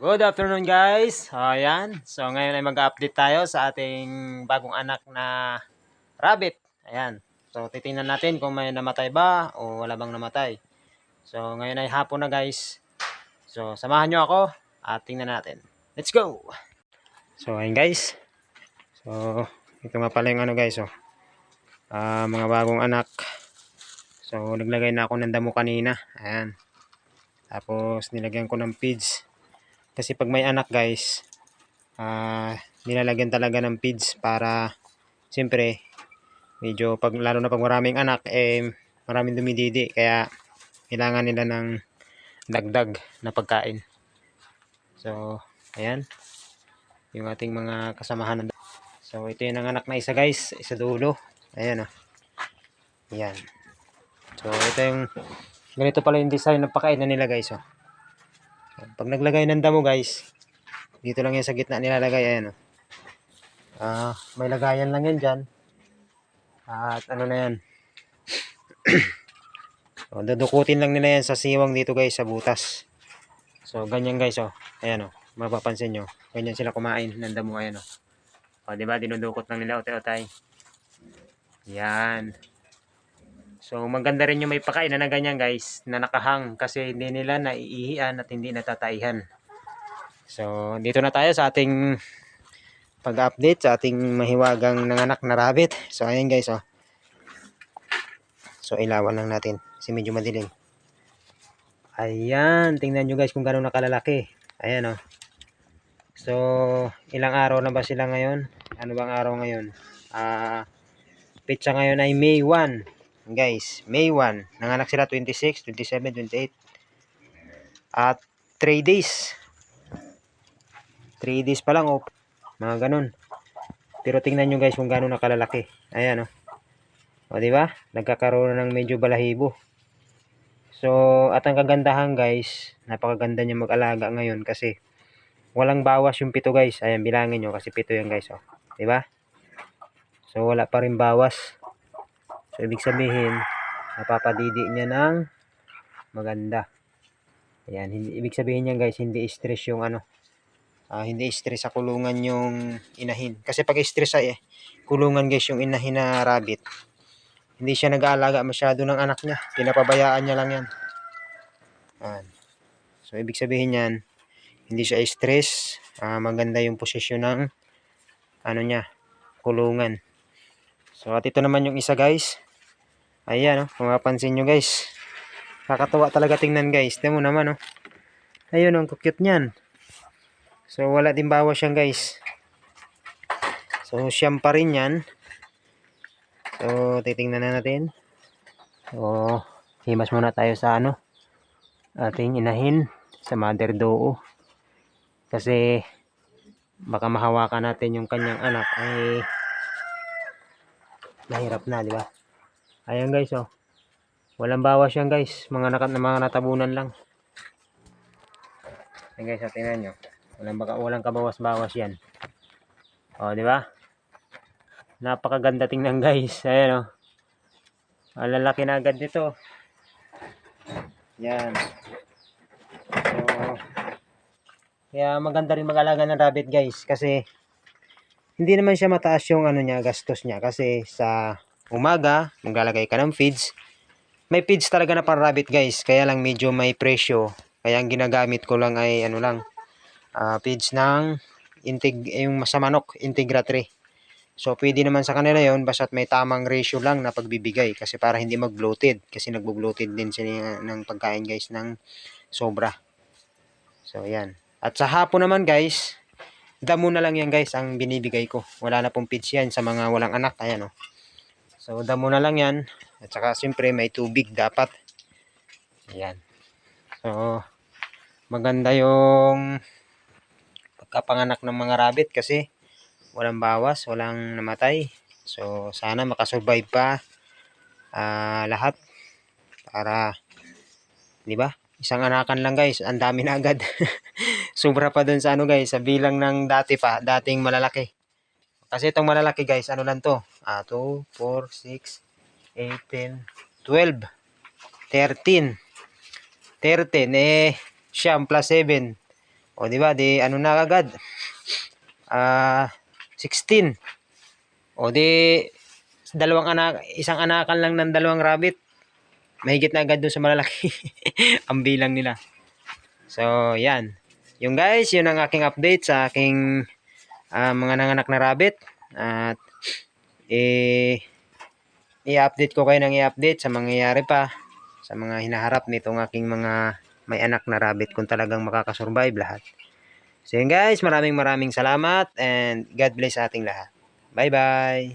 Good afternoon guys. Ayan. So ngayon ay mag-update tayo sa ating bagong anak na rabbit. Ayan. So titingnan natin kung may namatay ba o wala bang namatay. So ngayon ay hapon na guys. So samahan nyo ako at tingnan natin. Let's go! So ayun guys. So ito nga pala yung ano guys oh. Ah, mga bagong anak. So naglagay na ako ng damo kanina. Ayan. Tapos nilagyan ko ng feeds. Kasi pag may anak guys, ah nilalagyan talaga ng feeds para siyempre medyo pag lalo na pag maraming anak eh maraming dumididi kaya kailangan nila ng dagdag na pagkain. So, ayan. Yung ating mga kasamahan. So, ito yung ang anak na isa guys, isa dulo. Ayan oh. Ayan. So, ito yung ganito pala yung design ng pakain na nila guys oh. Pag naglagay ng damo guys, dito lang yan sa gitna nilalagay. Ayan o. Ah, may lagayan lang yan dyan. At ano na yan. so, dudukutin lang nila yan sa siwang dito guys, sa butas. So, ganyan guys o. Ayan o. Mapapansin nyo. Ganyan sila kumain ng damo. Ayan o. O, diba? Dinudukot lang nila utay-utay. Yan. So maganda rin yung may pakain na ganyan guys na nakahang kasi hindi nila naiihian at hindi natataihan. So dito na tayo sa ating pag-update sa ating mahiwagang nanganak na rabbit. So ayan guys oh. So ilawan lang natin kasi medyo madilim. Ayan, tingnan nyo guys kung gano'n nakalalaki. Ayan oh. So ilang araw na ba sila ngayon? Ano bang araw ngayon? Ah, pitsa ngayon ay May 1 guys, May 1. Nanganak sila 26, 27, 28. At 3 days. 3 days pa lang oh. Mga ganun. Pero tingnan nyo guys kung gaano nakalalaki. Ayan oh. O di ba? Nagkakaroon ng medyo balahibo. So, at ang kagandahan guys, napakaganda niya mag-alaga ngayon kasi walang bawas yung pito guys. Ayan, bilangin nyo kasi pito yan guys oh. Di ba? So, wala pa rin bawas. So, ibig sabihin, napapadidi niya ng maganda. Ayan, hindi, ibig sabihin niya guys, hindi stress yung ano, ah, hindi stress sa kulungan yung inahin. Kasi pag stress ay eh, kulungan guys yung inahin na rabbit. Hindi siya nag-aalaga masyado ng anak niya. Pinapabayaan niya lang yan. Ayan. So, ibig sabihin yan, hindi siya stress. ah, maganda yung posisyon ng ano niya, kulungan. So, at ito naman yung isa guys. Ayan, oh, kung mapapansin nyo guys. Kakatuwa talaga tingnan guys. Tingnan mo naman, oh. Ayun, oh, ang cute niyan. So, wala din bawas yan guys. So, siyam pa rin yan. So, titingnan na natin. So, himas muna tayo sa ano. Ating inahin sa mother doo. Kasi, baka mahawakan natin yung kanyang anak ay mahirap na, di ba? Ayan guys, oh. Walang bawas yan guys. Mga, naka, mga natabunan lang. Ayan guys, oh, tingnan nyo. Walang, baka, walang kabawas-bawas yan. O, di ba? Napakaganda tingnan guys. Ayan, oh. Ang lalaki na agad nito. Yan. So, kaya maganda rin mag-alaga ng rabbit guys. Kasi, hindi naman siya mataas yung ano niya, gastos niya. Kasi sa umaga, maglalagay ka ng feeds. May feeds talaga na para rabbit guys. Kaya lang medyo may presyo. Kaya ang ginagamit ko lang ay ano lang, ah, feeds ng integ yung sa manok, Integra 3. So pwede naman sa kanila yon basta't may tamang ratio lang na pagbibigay kasi para hindi mag-bloated kasi nagbo-bloated din sila ng pagkain guys ng sobra. So yan. At sa hapon naman guys, damo na lang yan guys ang binibigay ko. Wala na pong feeds yan sa mga walang anak. Ayan oh. So damo na lang yan. At saka siyempre may tubig dapat. Ayan. So maganda yung pagkapanganak ng mga rabbit kasi walang bawas, walang namatay. So sana makasurvive pa ah, lahat para 'di ba? Isang anakan lang guys, ang dami na agad. Sobra pa dun sa ano guys, sa bilang ng dati pa, dating malalaki. Kasi itong malalaki guys, ano lang to? Ah, 2, 4, 6, 8, 10, 12, 13. 13, eh, siyam plus 7. O di ba? Di ano na agad? Ah, 16. O di dalawang anak, isang anakan lang ng dalawang rabbit. Mahigit na agad dun sa malalaki. ang bilang nila. So, yan. Yung guys, yun ang aking update sa aking ah, mga nanganak na rabbit. At eh i-update ko kayo ng i-update sa mangyayari pa sa mga hinaharap nitong aking mga may anak na rabbit kung talagang makakasurvive lahat. So yun guys, maraming maraming salamat and God bless ating lahat. Bye bye!